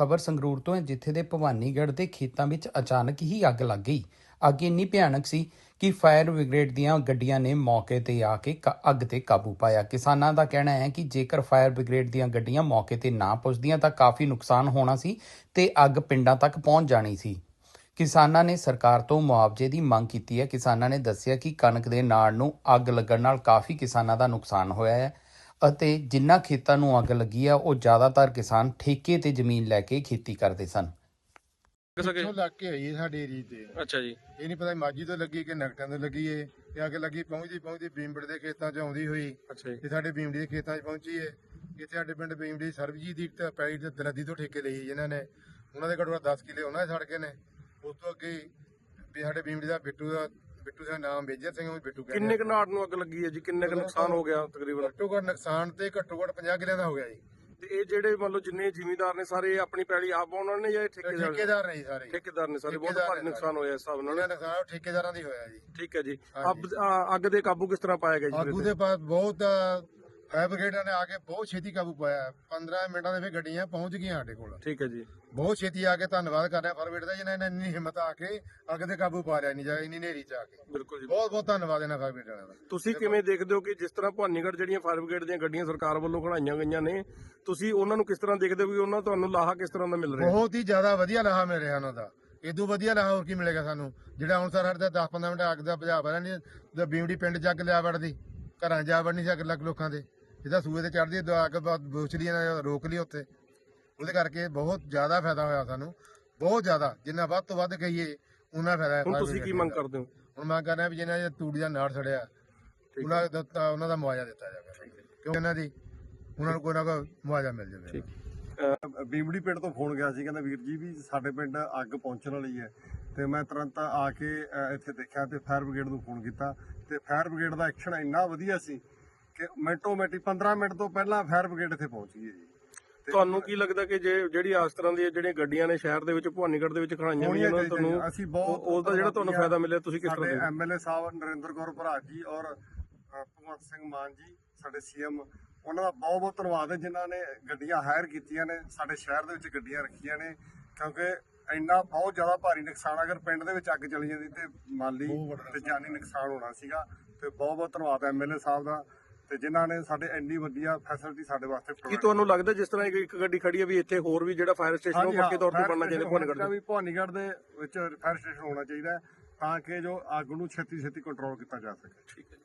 ਖਬਰ ਸੰਗਰੂਰ ਤੋਂ ਹੈ, ਜਿੱਥੇ ਦੇ ਭਵਾਨੀਗੜ੍ਹ ਦੇ ਖੇਤਾਂ ਵਿੱਚ ਅਚਾਨਕ ਹੀ ਅੱਗ ਲੱਗ ਗਈ। ਅੱਗ ਇੰਨੀ ਭਿਆਨਕ ਸੀ ਕਿ ਫਾਇਰ ਬ੍ਰਿਗੇਡ ਦੀਆਂ ਗੱਡੀਆਂ ਨੇ ਮੌਕੇ ਤੇ ਆ ਕੇ ਕ- ਅੱਗ ਤੇ ਕਾਬੂ ਪਾਇਆ। ਕਿਸਾਨਾਂ ਦਾ ਕਹਿਣਾ ਹੈ ਕਿ ਜੇਕਰ ਫਾਇਰ ਬ੍ਰਿਗੇਡ ਦੀਆਂ ਗੱਡੀਆਂ ਮੌਕੇ ਤੇ ਨਾ ਪਹੁੰਚਦੀਆਂ ਤਾਂ ਕਾਫੀ ਨੁਕਸਾਨ ਹੋਣਾ ਸੀ ਤੇ ਅੱਗ ਪਿੰਡਾਂ ਤੱਕ ਪਹੁੰਚ ਜਾਣੀ ਸੀ। ਕਿਸਾਨਾਂ ਨੇ ਸਰਕਾਰ ਤੋਂ ਮੁਆਵਜ਼ੇ ਦੀ ਮੰਗ ਕੀਤੀ ਹੈ। ਕਿਸਾਨਾਂ ਨੇ ਦੱਸਿਆ ਕਿ ਕਣਕ ਦੇ ਨਾੜ ਨੂੰ ਅੱਗ ਲੱਗਣ ਨਾਲ ਕਾਫੀ ਕਿਸਾਨਾਂ ਦਾ ਨੁਕਸਾਨ ਹੋਇਆ ਹੈ। ਅਤੇ ਜਿਨ੍ਹਾਂ ਖੇਤਾਂ ਨੂੰ ਅੱਗ ਲੱਗੀ ਆ ਉਹ ਜ਼ਿਆਦਾਤਰ ਕਿਸਾਨ ਠੇਕੇ ਤੇ ਜ਼ਮੀਨ ਲੈ ਕੇ ਖੇਤੀ ਕਰਦੇ ਸਨ। ਸਕੇ। ਪਿੱਛੋਂ ਲੱਗ ਕੇ ਆਈ ਹੈ ਸਾਡੀ ਏਰੀਏ ਤੇ। ਅੱਛਾ ਜੀ। ਇਹ ਨਹੀਂ ਪਤਾ ਮਾਜੀ ਤੋਂ ਲੱਗੀ ਕਿ ਨਗਟਾਂ ਤੋਂ ਲੱਗੀ ਏ। ਤੇ ਅੱਗ ਲੱਗੀ ਪਹੁੰਚਦੀ ਪਹੁੰਚਦੀ ਬੀਮਬੜ ਦੇ ਖੇਤਾਂ 'ਚ ਆਉਂਦੀ ਹੋਈ। ਅੱਛਾ ਜੀ। ਤੇ ਸਾਡੇ ਬੀਮੜੀ ਦੇ ਖੇਤਾਂ 'ਚ ਪਹੁੰਚੀ ਏ। ਇੱਥੇ ਸਾਡੇ ਪਿੰਡ ਬੀਮੜੀ ਸਰਬਜੀਤ ਦੀ ਤਾਂ ਪੈਲੀ ਤੇ ਦਰਦੀ ਤੋਂ ਠੇਕੇ ਲਈ ਜਿਨ੍ਹਾਂ ਨੇ। ਉਹਨਾਂ ਦੇ ਘੱਟੋ ਘੱਟ 10 ਕਿੱਲੇ ਉਹਨਾਂ ਦੇ ਸੜ ਗਏ ਨੇ। ਉਸ ਤੋਂ ਅੱਗੇ ਵੀ ਸਾਡੇ ਬੀਮੜੀ ਦਾ ਬਿੱਟੂ ਦਾ ਬਿੱਟੂ ਦਾ ਨਾਮ ਮੇਜਰ ਸਿੰਘ ਉਹ ਵੀ ਬਿੱਟੂ ਕਹਿੰਦੇ ਕਿੰਨੇ ਕੁ ਨਾੜ ਨੂੰ ਅੱਗ ਲੱਗੀ ਹੈ ਜੀ? ਕਿੰਨੇ ਕੁ ਨੁਕਸਾਨ ਹੋ ਗਿਆ ਤਕਰੀਬਨ? ਘੱਟੋ ਘੱਟ ਨੁਕਸਾਨ ਤੇ ਘੱਟੋ ਘੱਟ 50 ਕਿੱਲਿਆਂ ਦਾ ਹੋ ਗਿਆ ਜੀ। ਤੇ ਇਹ ਜਿਹੜੇ ਮੰਨ ਲਓ ਜਿੰਨੇ ਜ਼ਿਮੀਂਦਾਰ ਨੇ ਸਾਰੇ ਆਪਣੀ ਪੈਲੀ ਆਪ ਉਹਨਾਂ ਨੇ ਜਾਂ ਇਹ ਠੇਕੇਦਾਰ ਠੇਕੇਦਾਰ ਨੇ ਜੀ ਸਾਰੇ। ਠੇਕੇਦਾਰ ਨੇ ਸਾਰੇ ਬਹੁਤ ਠੇਕੇਦਾਰ ਭਾਰੀ ਨੇ ਨੁਕਸਾਨ ਹੋਇਆ ਇਸ ਹਿਸਾਬ ਨਾਲ। ਉਹਨਾਂ ਦਾ ਨੁਕਸਾਨ ਠੇਕੇਦਾਰਾਂ ਦੀ ਹੋਇਆ ਜੀ। ਠੀਕ ਹੈ ਜੀ। ਆ, ਅੱਗ ਦੇ ਕਾਬੂ ਕਿਸ ਤਰ੍ਹਾਂ ਪਾਇਆ ਗਿਆ ਜੀ ਆਗੂ ਫਿਰ ਦੇ ਪਾਸ ਬਹੁਤ ਫਾਇਰ ਬ੍ਰਿਗੇਡਾਂ ਨੇ ਆ ਕੇ ਬਹੁਤ ਛੇਤੀ ਕਾਬੂ ਪਾਇਆ। 15 ਮਿੰਟਾਂ ਦੇ ਵਿੱਚ ਗੱਡੀਆਂ ਪਹੁੰਚ ਗਈਆਂ ਸਾਡੇ ਕੋਲ। ਠੀਕ ਹੈ ਜੀ। ਬਹੁਤ ਛੇਤੀ ਆ ਕੇ ਧੰਨਵਾਦ ਕਰ ਰਿਹਾ ਫਾਇਰ ਬ੍ਰਿਗੇਡ ਦਾ ਜਿਨ੍ਹਾਂ ਨੇ ਇੰਨੀ ਹਿੰਮਤ ਆ ਕੇ ਅੱਗ ਤੇ ਕਾਬੂ ਪਾ ਲਿਆ ਨਹੀਂ ਜਾ ਇੰਨੀ ਨੇਰੀ ਚ ਆ ਕੇ। ਬਿਲਕੁਲ ਜੀ। ਬਹੁਤ ਬਹੁਤ ਧੰਨਵਾਦ ਇਹਨਾਂ ਫਾਇਰ ਬ੍ਰਿਗੇਡ ਦਾ। ਤੁਸੀਂ ਕਿਵੇਂ ਦੇਖਦੇ ਹੋ ਕਿ ਜਿਸ ਤਰ੍ਹਾਂ ਭਵਾਨੀਗੜ੍ਹ ਜਿਹੜੀਆਂ ਫਾਇਰ ਬ੍ਰਿਗੇਡ ਦੀਆਂ ਗੱਡੀਆਂ ਸਰਕਾਰ ਵੱਲੋਂ ਖੜਾਈਆਂ ਗਈਆਂ ਨੇ ਤੁਸੀਂ ਉਹਨਾਂ ਨੂੰ ਕਿਸ ਤਰ੍ਹਾਂ ਦੇਖਦੇ ਹੋ ਕਿ ਉਹਨਾਂ ਤੁਹਾਨੂੰ ਲਾਹਾ ਕਿਸ ਤਰ੍ਹਾਂ ਦਾ ਮਿਲ ਰਿਹਾ? ਬਹੁਤ ਹੀ ਜ਼ਿਆਦਾ ਵਧੀਆ ਲਾਹਾ ਮਿਲ ਰਿਹਾ ਉਹਨਾਂ ਦਾ। ਇਦੋਂ ਵਧੀਆ ਲਾਹਾ ਹੋਰ ਕੀ ਮਿਲੇਗਾ ਸਾਨੂੰ? ਜਿਹੜਾ ਹੁਣ ਸਰ ਸਾਡੇ 10 15 ਮਿੰਟ ਅੱਗ ਦਾ ਬੁਝਾ ਪਾ ਨਹੀਂ ਤੇ ਬੀਮੜੀ ਪਿੰਡ ਜੱਗ ਲਿਆ ਵੜਦੀ ਘਰਾਂ ਜਾ ਵੜਨੀ ਸੀ ਅੱਗ ਲੱਗ ਲੋਕਾਂ ਦੇ। ਜਿਹਦਾ ਸੂਏ ਤੇ ਚੜਦੀ ਅੱਗ ਇਹਨਾਂ ਰੋਕ ਲਈ ਉੱਥੇ। ਉਹਦੇ ਕਰਕੇ ਬਹੁਤ ਜ਼ਿਆਦਾ ਫਾਇਦਾ ਹੋਇਆ ਸਾਨੂੰ। ਬਹੁਤ ਜ਼ਿਆਦਾ ਜਿੰਨਾ ਵੱਧ ਤੋਂ ਵੱਧ ਕਹੀਏ ਉਹਨਾਂ ਫਾਇਦਾ ਹੁਣ ਤੁਸੀਂ ਕੀ ਮੰਗ। ਕਰਦੇ ਹੋ? ਹੁਣ ਮੰਗ ਕਰਨਾ ਵੀ ਜਿਹਨਾਂ ਦੇ ਤੂੜੀ ਦਾ ਨਾੜ ਸੜਿਆ ਉਹਨਾਂ ਦਾ ਉਹਨਾਂ ਦਾ ਮੁਆਵਜ਼ਾ ਦਿੱਤਾ ਜਾਵੇ। ਕਿਉਂਕਿ ਇਹਨਾਂ ਦੀ ਉਹਨਾਂ ਨੂੰ ਕੋਈ ਨਾ ਕੋਈ ਮੁਆਵਜ਼ਾ ਮਿਲ ਜਾਵੇ। ਠੀਕ। ਬੀਮੜੀ ਪਿੰਡ ਤੋਂ ਫੋਨ ਗਿਆ ਸੀ ਕਹਿੰਦਾ ਵੀਰ ਜੀ ਵੀ ਸਾਡੇ ਪਿੰਡ ਅੱਗ ਪਹੁੰਚਣ ਵਾਲੀ ਹੈ। ਤੇ ਮੈਂ ਤੁਰੰਤ ਆ ਕੇ ਇੱਥੇ ਦੇਖਿਆ ਤੇ ਫਾਇਰ ਬ੍ਰਿਗੇਡ ਨੂੰ ਫੋਨ ਕੀਤਾ। ਤੇ ਫਾਇਰ ਬ੍ਰਿਗੇਡ ਦਾ ਐਕਸ਼ਨ ਇੰਨਾ ਵਧੀਆ ਸੀ ਕਿ ਮਿੰਟੋ ਮਿੰਟੀ 15 ਮਿੰਟ ਤੋਂ ਪਹਿਲਾਂ ਫਾਇਰ ਬ੍ਰਿਗੇਡ ਇੱਥੇ ਪਹੁੰਚ ਹੈ ਜੀ। ਤੇ ਤੁਹਾਨੂੰ ਕੀ ਲੱਗਦਾ ਕਿ ਜੇ ਜਿਹੜੀ ਇਸ ਤਰ੍ਹਾਂ ਦੀਆਂ ਜਿਹੜੀਆਂ ਗੱਡੀਆਂ ਨੇ ਸ਼ਹਿਰ ਦੇ ਵਿੱਚ ਭਵਾਨੀਗੜ੍ਹ ਦੇ ਵਿੱਚ ਖੜਾਈਆਂ ਉਹਨਾਂ ਚਾਹੀਦੀਆਂ ਤੁਹਾਨੂੰ ਅਸੀਂ ਬਹੁਤ ਉਹ- ਉਹਦਾ ਜਿਹੜਾ ਤੁਹਾਨੂੰ ਫਾਇਦਾ ਮਿਲਿਆ ਤੁਸੀਂ ਕਿਸ ਤਰ੍ਹਾਂ ਸਾਡੇ ਦੇਖਦੇ ਐਮਐਲਏ ਸਾਹਿਬ ਨਰਿੰਦਰ ਕੌਰ ਭਰਾਜ ਜੀ ਔਰ ਭਗਵੰਤ ਸਿੰਘ ਮਾਨ ਜੀ ਸਾਡੇ ਸੀਐਮ ਉਹਨਾਂ ਦਾ ਬਹੁਤ ਬਹੁਤ ਧੰਨਵਾਦ ਹੈ ਜਿਨ੍ਹਾਂ ਨੇ ਗੱਡੀਆਂ ਹਾਇਰ ਕੀਤੀਆਂ ਨੇ ਸਾਡੇ ਸ਼ਹਿਰ ਦੇ ਵਿੱਚ ਗੱਡੀਆਂ ਰੱਖੀਆਂ ਨੇ ਕਿਉਂਕਿ ਇੰਨਾ ਬਹੁਤ ਜ਼ਿਆਦਾ ਭਾਰੀ ਨੁਕਸਾਨ ਅਗਰ ਪਿੰਡ ਦੇ ਵਿੱਚ ਅੱਗ ਚਲੀ ਜਾਂਦੀ ਤੇ ਮਾਲੀ ਤੇ ਜਾਨੀ ਨੁਕਸਾਨ ਹੋਣਾ ਸੀਗਾ ਤੇ ਬਹੁਤ ਬਹੁਤ ਧੰਨਵਾਦ ਐਮਐਲਏ ਸਾਹਿਬ ਦਾ। ਤੇ ਜਿਨ੍ਹਾਂ ਨੇ ਸਾਡੇ ਇੰਨੀ ਵਧੀਆ ਫੈਸਿਲਿਟੀ ਸਾਡੇ ਵਾਸਤੇ ਕੀ provide ਤੁਹਾਨੂੰ ਲੱਗਦਾ ਜਿਸ ਤਰ੍ਹਾਂ ਇੱਕ ਇੱਕ ਗੱਡੀ ਖੜੀ ਹੈ ਵੀ ਇੱਥੇ ਹੋਰ ਵੀ ਜਿਹੜਾ ਫਾਇਰ ਸਟੇਸ਼ਨ ਉਹ ਹਾਂਜੀ, ਪੱਕੇ ਤੌਰ ਤੇ ਬਣਨਾ ਚਾਹੀਦਾ station ਭਵਾਨੀਗੜ੍ਹ ਹੋਣਾ ਦੇ ਵੀ ਭਵਾਨੀਗੜ੍ਹ ਦੇ ਵਿੱਚ ਫਾਇਰ ਸਟੇਸ਼ਨ ਹੋਣਾ ਚਾਹੀਦਾ ਹੈ ਤਾਂ ਕਿ ਜੋ ਅੱਗ ਨੂੰ ਛੇਤੀ ਛੇਤੀ ਕੰਟਰੋਲ ਕੀਤਾ ਜਾ ਸਕੇ। ਠੀਕ ਹੈ ਜੀ।